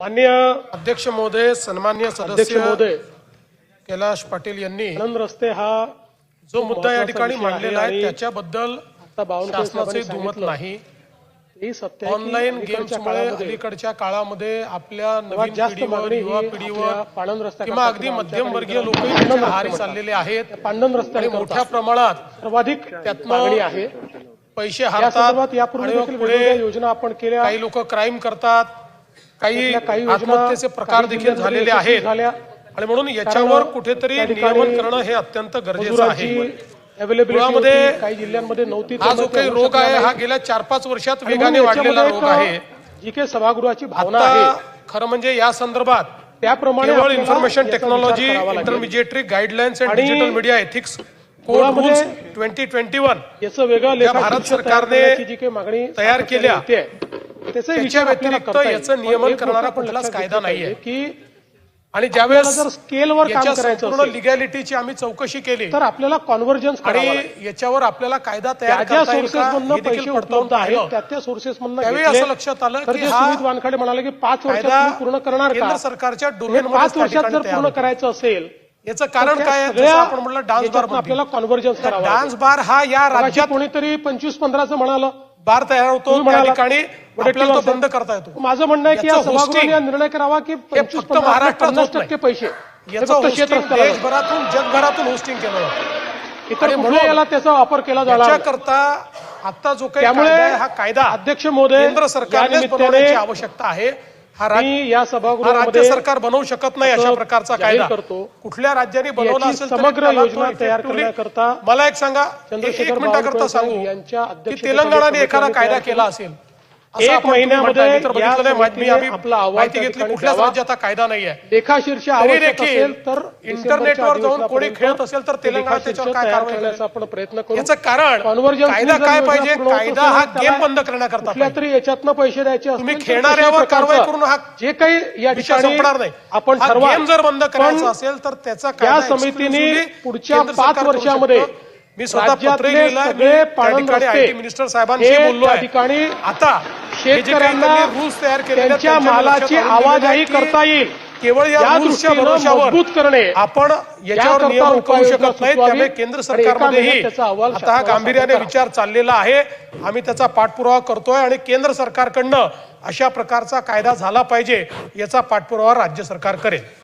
मान्य अध्यक्ष महोदय सन्मान्य सदस्य महोदय. कैलाश पाटील यांनी रस्ते हा जो मुद्दा या ठिकाणी मांडलेला आहे त्याच्याबद्दल शासनाचे दुमत नाही. ऑनलाईन गेम्समुळे अलीकडच्या काळामध्ये आपल्या नवीन पिढीवर युवा पिढीवर किंवा अगदी मध्यमवर्गीय लोक आहारी. चाललेले आहेत पांडन रस्त्याने मोठ्या प्रमाणात सर्वाधिक त्यातनं मागणी आहे. पैसे हारतात पुढे योजना आपण केल्या. काही लोक क्राईम करतात. काही आत्महत्येचे प्रकार देखील झालेले आहेत. आणि म्हणून याच्यावर कुठेतरी नियमन करणं हे अत्यंत गरजेचं आहे. मुळामध्ये काही जिल्ह्यांमध्ये नव्हती हा जो काही रोग आहे हा. गेल्या चार पाच वर्षात वेगाने वाढलेला रोग आहे. जी काही सभागृहाची भावना आहे. खरं म्हणजे या संदर्भात त्याप्रमाणे information technology. Intermediary guidelines and digital media ethics code मुळामध्ये रूल्स ट्वेंटी ट्वेंटी वन याचं वेगळं भारत सरकारने मागणी तयार केल्या, त्याच्या व्यतिरिक्त. याचं नियमन करणारा कुठलाच कायदा नाहीये. की आणि ज्यावेळेस जर स्केलवर काम करायचं असेल लिगॅलिटीची आम्ही चौकशी केली तर आपल्याला कॉन्व्हर्जन्स. आणि याच्यावर आपल्याला कायदा तयार त्या ज्या पैसे उपलब्ध आहेत. त्या त्या त्यावेळी असं लक्षात आलं की जे सुमित वानखडे म्हणाले की पाच वर्षात पूर्ण करणार केंद्र सरकारच्या डोमेन पाच वर्षात जर पूर्ण करायचं असेल याचं कारण काय आपण म्हटलं डान्स बार आपल्याला कॉन्व्हर्जन्स. डान्स बार हा या राज्यात कोणीतरी पंचवीस पंधराचं म्हणालं बार तयार होतो ठिकाणी आपल्याला तो बंद करता येतो माझं म्हणणं आहे की या याचं सभागृहाने hosting हा निर्णय करावा की पंचवीस फक्त पंधरा महाराष्ट्रात पन्नास होत नाही. टक्के पैसे हे याचं फक्त hosting. देशभरातून जगभरातून होस्टिंग केलं जातं इतर आणि कुठे म्हणून याला त्याचा वापर केला जाणार नाही. याच्याकरता आता जो काही त्यामुळे कायदा आहे, हा कायदा अध्यक्ष महोदय केंद्र या सरकारने निमित्ताने बनवण्याची आवश्यकता आहे हा राज्य मी या हा राज्य सभागृहामध्ये सरकार बनवू शकत नाही अशा असं प्रकारचा जाहीर कायदा करतो. कुठल्या राज्याने बनवला याची असेल तरी समग्र त्याला तो योजना तयार करण्याकरता मला एक सांगा एक चंद्रशेखर मिनिटाकरता बावनकुळे सांगू यांच्या की अध्यक्षतेखाली तेलंगणाने एखादा कायदा तयार केला केली. असेल असं एक महिन्यामध्ये आपला माहिती घेतली कुठल्याच. राज्यात कायदा नाही आहे लेखाशीर्ष देखील असेल तर इंटरनेटवर जाऊन कोणी खेळत असेल तर ते तेलंगणा त्याच्यावर काय कारवाई? करण्याचा आपण प्रयत्न करू. याचं कारण कायदा काय पाहिजे? कायदा हा गेम बंद करण्याकरता कुठल्या. तरी याच्यातनं पैसे द्यायचे तुम्ही खेळणाऱ्यावर कारवाई करून हा जे काही या ठिकाणी संपणार नाही. आपण गेम जर बंद करायचा असेल तर त्याचा या समितीने पुढच्या पाच वर्षामध्ये. मी स्वतः पत्र सगळे मी त्या ठिकाणी आयटी मिनिस्टर साहेबांशी बोललो आहे ठिकाणी आता शेतकऱ्यांना rules तयार मालाची आवाजाही की करता येईल. केवळ या या रूल्सच्या दृष्टीनं भरोशावर मजबूत करणे आपण याच्यावर नियमन करू शकत नाही त्यामुळे केंद्र सरकारमध्येही आता हा गांभीर्याने विचार चाललेला आहे. आम्ही त्याचा पाठपुरावा करतोय आणि केंद्र सरकारकडनं अशा प्रकारचा कायदा झाला पाहिजे याचा पाठपुरावा राज्य सरकार करेल.